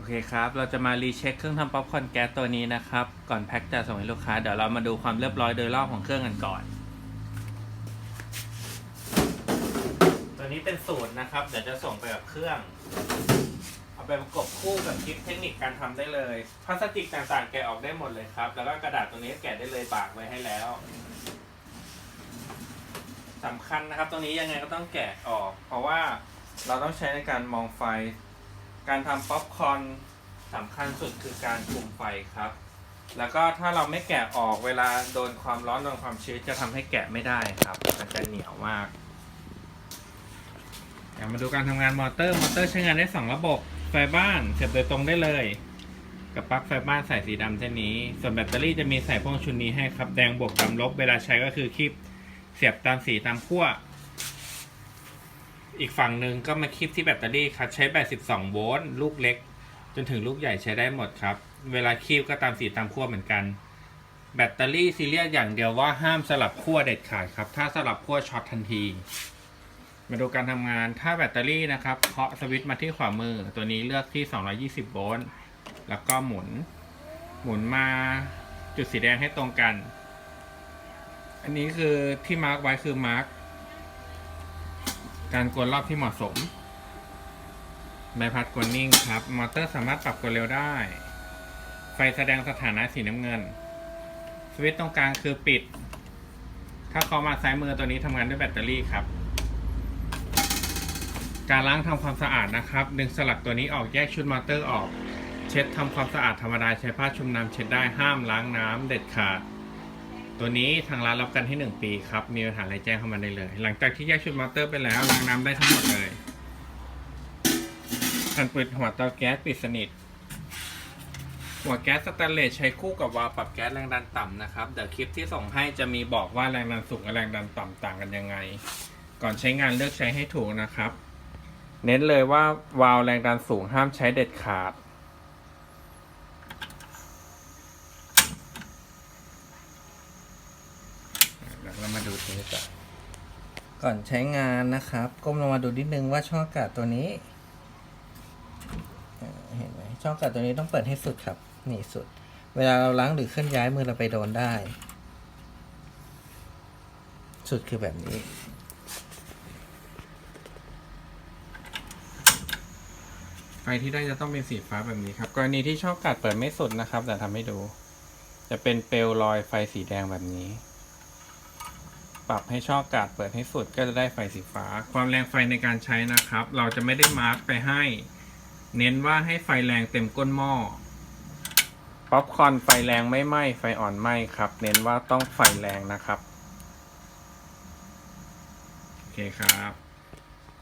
โอเคครับ เราจะมารีเช็คเครื่องทำป๊อปคอร์นแก๊สตัวนี้นะครับ ก่อนแพ็คจะส่งให้ลูกค้า เดี๋ยวเรามาดูความเรียบร้อยโดยรอบของเครื่องกันก่อน ตัวนี้เป็นสูตรนะครับ เดี๋ยวจะส่งไปกับเครื่อง เอาไปประกบคู่กับคลิปเทคนิคการทำได้เลย พลาสติกต่างๆ แกะออกได้หมดเลยครับ แล้วก็กระดาษตรงนี้แกะได้เลยบากไว้ให้แล้วสำคัญนะครับ ตรงนี้ยังไงก็ต้องแกะออก เพราะว่าเราต้องใช้ในการมองไฟ การทำป๊อปคอร์นสำคัญสุดคือการคุมไฟครับ แล้วก็ถ้าเราไม่แกะออกเวลาโดนความร้อนโดนความชื้นจะทำให้แกะไม่ได้ครับ มันจะเหนียวมากเดี๋ยวมาดูการทำงานมอเตอร์ มอเตอร์ใช้งานได้ 2 ระบบ ไฟบ้านเสียบโดยตรงได้เลย กับปลั๊กไฟบ้านใส่สีดำเส้นนี้ ส่วนแบตเตอรี่จะมีใส่พ่วงชุดนี้ให้ครับ แดงบวกดำลบ เวลาใช้ก็คือคลิปเสียบตามสีตามขั้ว อีกฝั่งหนึ่งก็มาคลิปที่แบตเตอรี่ครับ ใช้แบต12 โวลต์ลูกเล็ก จนถึงลูกใหญ่ใช้ได้หมดครับ เวลาคีบก็ตามสีตามขั้วเหมือนกัน แบตเตอรี่ซีเรียสอย่างเดียวว่าห้ามสลับขั้วเด็ดขาดครับ ถ้าสลับขั้วช็อตทันที มาดูการทำงานถ้าแบตเตอรี่นะครับเคาะสวิตช์มาที่ขวามือ ตัวนี้เลือกที่ 220 โวลต์แล้วก็หมุน หมุนมาจุดสีแดงให้ตรงกัน อันนี้คือที่มาร์กไว้คือมาร์ก การกวนรอบที่เหมาะสม ใบพัดกวนนิ่งครับ มอเตอร์สามารถปรับกวนเร็วได้ ไฟแสดงสถานะสีน้ำเงิน สวิตช์ตรงกลางคือปิด ถ้าเขามาซ้ายมือตัวนี้ทำงานด้วยแบตเตอรี่ครับ การล้างทำความสะอาดนะครับ ดึงสลักตัวนี้ออกแยกชุดมอเตอร์ออก เช็ดทำความสะอาดธรรมดาใช้ผ้าชุบน้ำเช็ดได้ห้ามล้างน้ำเด็ดขาด ตัวนี้ทางร้านรับกันที่ 1 ปีครับ มีปัญหาอะไรแจ้งเข้ามาได้เลย หลังจากที่แยกชุดมอเตอร์ไปแล้วล้างน้ำได้ทั้งหมดเลยการปิดหัวเตาแก๊สปิดสนิท หัวแก๊สสแตนเลสใช้คู่กับวาล์วปรับแก๊สแรงดันต่ำนะครับ เดี๋ยวคลิปที่ส่งให้จะมีบอกว่าแรงดันสูงกับแรงดันต่ำต่างกันยังไง ก่อนใช้งานเลือกใช้ให้ถูกนะครับ เน้นเลยว่าวาล์วแรงดันสูงห้ามใช้เด็ดขาด เดี๋ยวเรามาดูทีก่อนก่อนใช้งานนะครับ ก้มลงมาดูนิดนึงว่าช่องอากาศตัวนี้เอ่อเห็นไหมช่องอากาศตัวนี้ต้องเปิดให้สุดครับ นี่สุด เวลาเราล้างหรือเคลื่อนย้ายมือเราไปโดนได้ สุดคือแบบนี้ไฟที่ได้จะต้องเป็นสีฟ้าแบบนี้ครับ กรณีที่ช่องอากาศเปิดไม่สุดนะครับ แต่ทำให้ดู จะเป็นเปลวลอยไฟสีแดงแบบนี้ ปรับให้ช่องกาดเปิดให้สุดก็จะได้ไฟสีฟ้า ความแรงไฟในการใช้นะครับ เราจะไม่ได้มาร์กไปให้ เน้นว่าให้ไฟแรงเต็มก้นหม้อป๊อปคอนไฟแรงไม่ไหม้ไฟอ่อนไหม้ครับ เน้นว่าต้องไฟแรงนะครับ โอเคครับ